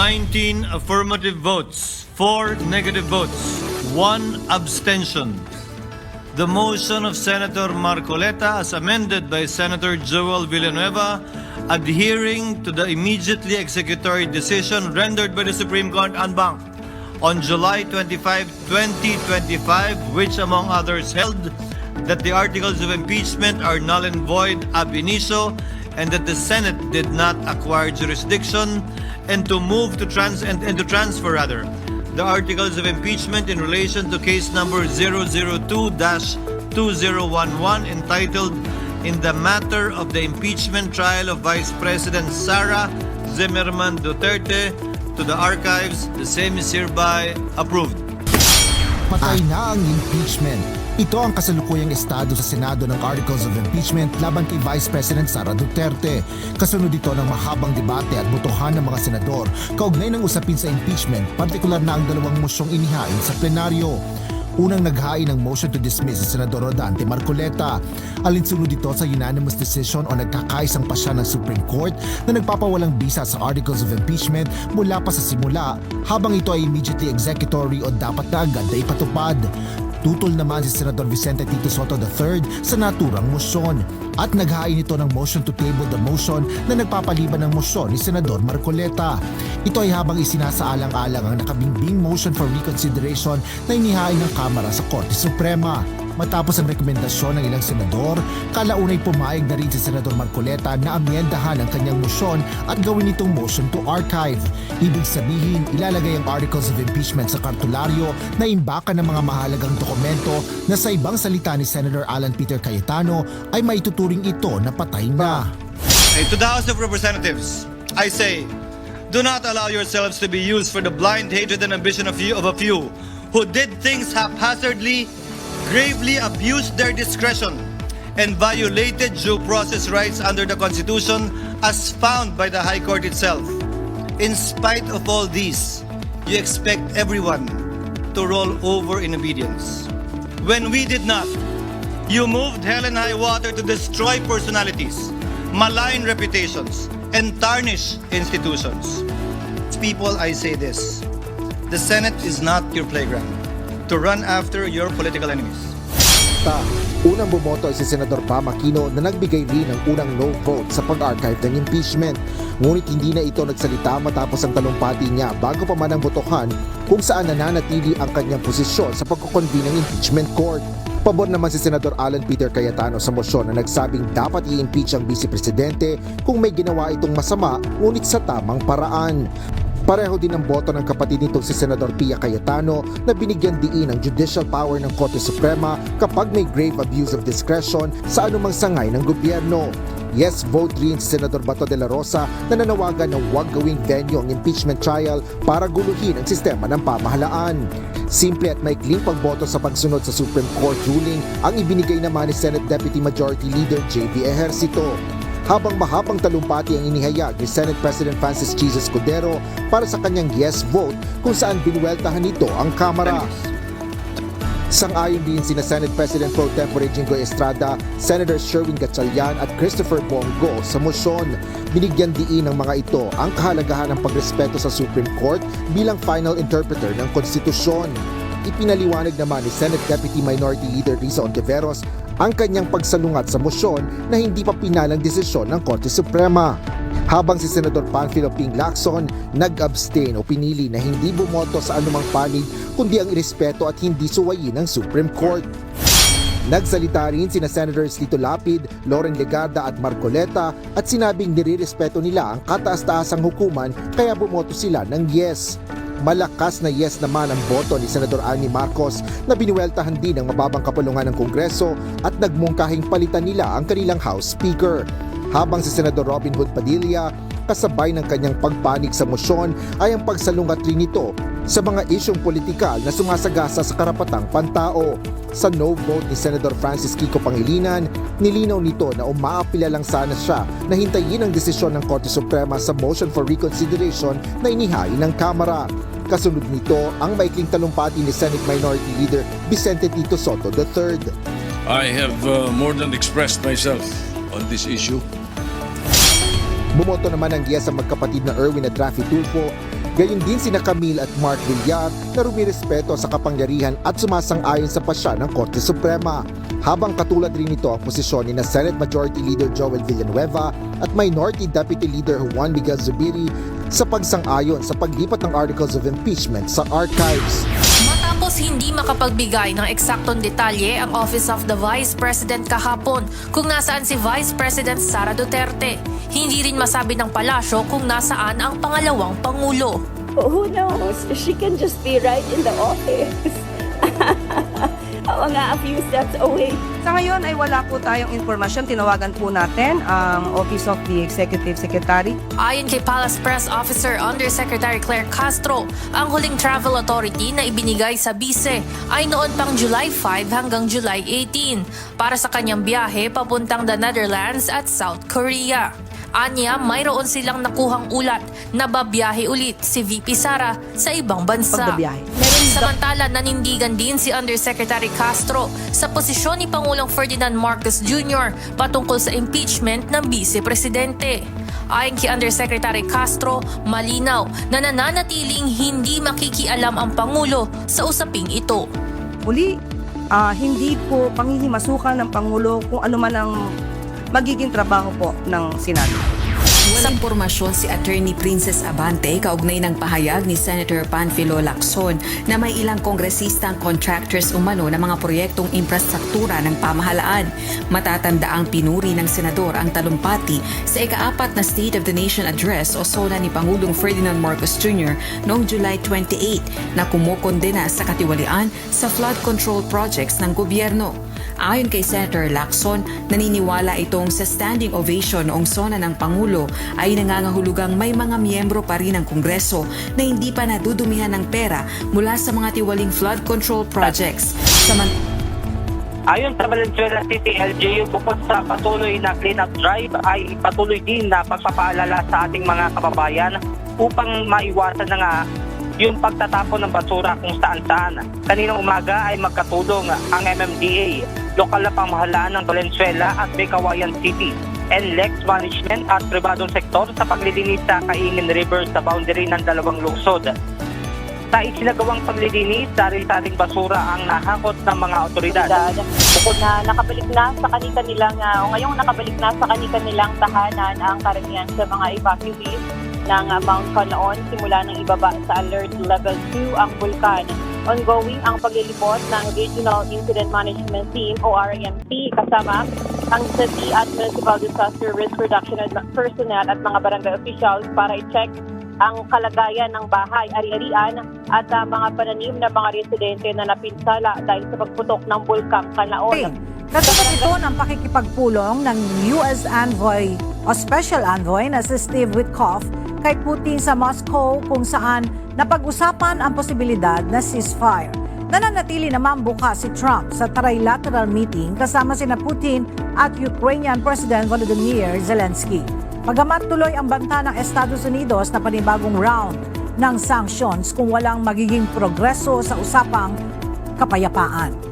19 affirmative votes, 4 negative votes, 1 abstention. The motion of Senator Marcoleta as amended by Senator Joel Villanueva adhering to the immediately executory decision rendered by the Supreme Court on July 25, 2025, which among others held that the articles of impeachment are null and void ab initio and that the Senate did not acquire jurisdiction and to move to trans and, and to transfer rather the articles of impeachment in relation to case number 002-2011 entitled in the matter of the impeachment trial of Vice President Sara Zimmerman Duterte to the archives the same is hereby approved Patay na ang impeachment. Ito ang kasalukuyang estado sa Senado ng Articles of Impeachment laban kay Vice President Sara Duterte. Kasunod ito ng mahabang debate at botohan ng mga senador kaugnay ng usapin sa impeachment, partikular na ang dalawang mosyong inihain sa plenaryo. Unang naghain ng motion to dismiss si Senador Rodante Marcoleta. Alinsunod dito sa unanimous decision o nagkakaisang pasya ng Supreme Court na nagpapawalang bisa sa Articles of Impeachment mula pa sa simula habang ito ay immediately executory o dapat na agad na ipatupad. Tutol naman si Senador Vicente Tito Soto III sa naturang motion at naghain ito ng motion to table the motion na nagpapaliban ng motion ni Senador Marcoleta. Ito ay habang isinasaalang-alang ang nakabingbing motion for reconsideration na inihain ng Kamara sa Korte Suprema. Matapos ang rekomendasyon ng ilang senador, kalaunay pumayag na rin si Senador Marcoleta na amyendahan ang kanyang motion at gawin itong motion to archive. Ibig sabihin, ilalagay ang articles of impeachment sa kartularyo na imbakan ng mga mahalagang dokumento na sa ibang salita ni Senator Alan Peter Cayetano ay maituturing ito na patay na. Hey, to the House of Representatives, I say, do not allow yourselves to be used for the blind hatred and ambition of, you, of a few who did things haphazardly, gravely abused their discretion, and violated due process rights under the Constitution as found by the High Court itself. In spite of all these, you expect everyone to roll over in obedience. When we did not, You moved hell and high water to destroy personalities, malign reputations, and tarnish institutions. People, I say this the Senate is not your playground to run after your political enemies. Ta, unang bumoto ay si Senador Pam Aquino na nagbigay rin ng unang no vote sa pag-archive ng impeachment. Ngunit hindi na ito nagsalita matapos ang talumpati niya bago pa man ang botohan kung saan nananatili ang kanyang posisyon sa pagkukonvene ng impeachment court. Pabor naman si Senador Alan Peter Cayetano sa motion na nagsabing dapat i-impeach ang vice presidente kung may ginawa itong masama ngunit sa tamang paraan. Pareho din ang boto ng kapatid nitong si Senador Pia Cayetano na binigyan diin ang judicial power ng Korte Suprema kapag may grave abuse of discretion sa anumang sangay ng gobyerno. Yes vote rin si Senador Bato de la Rosa na nanawagan ng huwag gawing venue ang impeachment trial para guluhin ang sistema ng pamahalaan. Simple at maikling pagboto sa pagsunod sa Supreme Court ruling ang ibinigay naman ni Senate Deputy Majority Leader J.B. Ejercito habang mahabang talumpati ang inihayag ni Senate President Francis Jesus Cordero para sa kanyang yes vote kung saan binuweltahan nito ang Kamara. Sang-ayon din sina Senate President Pro Tempore Jingo Estrada, Senator Sherwin Gatchalian at Christopher Bongo sa motion. Binigyan diin ng mga ito ang kahalagahan ng pagrespeto sa Supreme Court bilang final interpreter ng konstitusyon. Ipinaliwanag naman ni Senate Deputy Minority Leader Risa Ontiveros ang kanyang pagsalungat sa motion na hindi pa pinalang desisyon ng Korte Suprema. Habang si Senador Panfilo Ping Lacson nag-abstain o pinili na hindi bumoto sa anumang panig kundi ang irespeto at hindi suwayin ng Supreme Court. Nagsalita rin sina Senators Lito Lapid, Loren Legarda at Marcoleta at sinabing nirirespeto nila ang kataas-taasang hukuman kaya bumoto sila ng yes. Malakas na yes naman ang boto ni Senador Ani Marcos na binuweltahan din ng mababang kapulungan ng Kongreso at nagmungkahing palitan nila ang kanilang House Speaker. Habang si Senador Robin Hood Padilla, kasabay ng kanyang pagpanig sa mosyon ay ang pagsalungat rin nito sa mga isyong politikal na sumasagasa sa karapatang pantao. Sa no vote ni Senador Francis Kiko Pangilinan, nilinaw nito na umaapila lang sana siya na hintayin ang desisyon ng Korte Suprema sa motion for reconsideration na inihain ng Kamara. Kasunod nito ang maikling talumpati ni Senate Minority Leader Vicente Tito Soto III. I have uh, more than expressed myself on this issue. Bumoto naman ang yes ang magkapatid na Erwin at Rafi Tulfo Gayon din sina Camille at Mark Villar na rumirespeto sa kapangyarihan at sumasang-ayon sa pasya ng Korte Suprema. Habang katulad rin ito ang posisyon ni na Senate Majority Leader Joel Villanueva at Minority Deputy Leader Juan Miguel Zubiri sa pagsang-ayon sa paglipat ng articles of impeachment sa archives. Matapos hindi makapagbigay ng eksaktong detalye ang Office of the Vice President kahapon kung nasaan si Vice President Sara Duterte. Hindi rin masabi ng palasyo kung nasaan ang pangalawang pangulo. Who knows? She can just be right in the office. Oo nga, a few steps away. Sa ngayon ay wala po tayong informasyon. Tinawagan po natin ang Office of the Executive Secretary. Ayon kay Palace Press Officer Undersecretary Claire Castro, ang huling travel authority na ibinigay sa bise ay noon pang July 5 hanggang July 18 para sa kanyang biyahe papuntang the Netherlands at South Korea. Anya, mayroon silang nakuhang ulat na babiyahe ulit si VP Sara sa ibang bansa. Pagbabiyahe. Samantala, nanindigan din si Undersecretary Castro sa posisyon ni Pangulong Ferdinand Marcos Jr. patungkol sa impeachment ng Vice Presidente. Ayon kay Undersecretary Castro, malinaw na nananatiling hindi makikialam ang Pangulo sa usaping ito. Muli, ah, hindi po panghihimasukan ng Pangulo kung ano man ang magiging trabaho po ng Senado. Walang impormasyon si Attorney Princess Abante kaugnay ng pahayag ni Senator Panfilo Lacson na may ilang kongresistang contractors umano ng mga proyektong infrastruktura ng pamahalaan. Matatanda ang pinuri ng senador ang talumpati sa ikaapat na State of the Nation Address o SONA ni Pangulong Ferdinand Marcos Jr. noong July 28 na kumukondena sa katiwalian sa flood control projects ng gobyerno. Ayon kay Senator Lacson, naniniwala itong sa standing ovation noong sona ng Pangulo ay nangangahulugang may mga miyembro pa rin ng Kongreso na hindi pa nadudumihan ng pera mula sa mga tiwaling flood control projects. Saman- Ayon sa Valenzuela City LGU, bukod sa patuloy na clean-up drive ay patuloy din na pagpapaalala sa ating mga kababayan upang maiwasan na nga yung pagtatapon ng basura kung saan-saan. Kaninang umaga ay magkatulong ang MMDA, lokal na pamahalaan ng Valenzuela at Becawayan City, NLEX Management at pribadong sektor sa paglilinis sa Kaingin River sa boundary ng dalawang lungsod. Sa isinagawang paglilinis, sari-saring basura ang nahakot ng mga otoridad. Bukod na nakabalik na sa kanita nilang, ah, o ngayong nakabalik na sa kanita nilang tahanan ang karamihan sa mga evacuees ng ah, Mount Canaon simula ng ibaba sa Alert Level 2 ang bulkan. Ongoing ang paglilibot ng Regional Incident Management Team o RIMT kasama ang City at Municipal Disaster Risk Reduction personnel at mga barangay officials para i-check ang kalagayan ng bahay, ari-arian at ah, mga pananim na mga residente na napinsala dahil sa pagputok ng bulkang Kanaon. Katulad ito ng pakikipagpulong ng US Envoy o Special Envoy na si Steve Witkoff kay Putin sa Moscow kung saan napag-usapan ang posibilidad na ceasefire. Nananatili naman bukas si Trump sa trilateral meeting kasama sina Putin at Ukrainian President Volodymyr Zelensky. Pagamat tuloy ang banta ng Estados Unidos na panibagong round ng sanctions kung walang magiging progreso sa usapang kapayapaan.